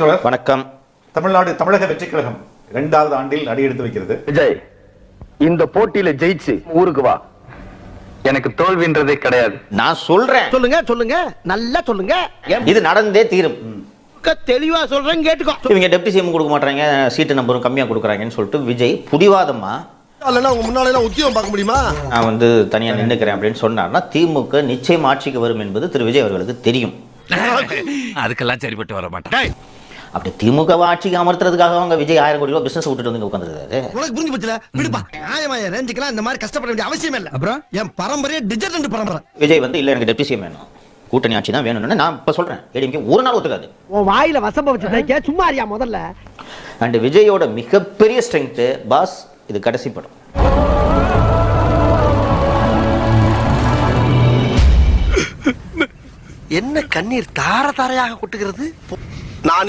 வணக்கம். தமிழ்நாடு தமிழக வெற்றி கழகம் இரண்டாவது ஆண்டில் அடியெடுத்து வைக்கிறது. விஜய் இந்த போட்டியில ஜெயிச்சு ஊருக்கு வா. எனக்கு தோல்வின்றதே கிடையாது. நான் சொல்றேன். சொல்லுங்க சொல்லுங்க. நல்லா சொல்லுங்க. இது நடந்தே தீரும். தெளிவா சொல்றேன் கேட்டுக்கோ. இவங்க டெப்டி சிஎம் கொடுக்க மாட்டாங்க சீட்டு நம்பரும் கம்மியா கொடுக்குறாங்கன்னு சொல்லிட்டு விஜய் புடிவாதமா? இல்லைன்னா உங்க முன்னால எல்லாம் உத்தியோகம் பார்க்க முடியுமா? நான் வந்து தனியா நின்னுக்கிறேன் அப்படின்னு சொன்னார்னா திமுக நிச்சயம் ஆட்சிக்கு வரும் என்பது திரு. விஜய் அவர்களுக்கு தெரியும். அதுக்கெல்லாம் சரிப்பட்டு வர மாட்டேன். அப்படி திமுக ஆட்சிக்கு அமர்த்துறதுக்காக அவங்க விஜய் ஆயிரம் கோடி ரூபாய் பிசினஸ் விட்டுட்டு வந்து உட்காந்துருக்காரு உனக்கு புரிஞ்சு போச்சுல? விடுப்பா. நியாயமாய ரேஞ்சுக்கெல்லாம் இந்த மாதிரி கஷ்டப்பட வேண்டிய அவசியம் இல்ல. அப்புறம்? என் பரம்பரையே டிஜிட்டல் பரம்பரை. விஜய் வந்து இல்ல எனக்கு டெப்டி சிஎம் வேணும். கூட்டணி ஆட்சி தான் வேணும்னு நான் இப்ப சொல்றேன். ஏடிஎம்கே ஒரு நாள் ஒத்துக்காது. உன் வாயில வசம்ப வச்சு சும்மா அறியா முதல்ல? அண்ட் விஜயோட மிகப்பெரிய ஸ்ட்ரென்த் பாஸ் இது கடைசி படம். என்ன கண்ணீர் தார தாரையாக கொட்டுகிறது? நான்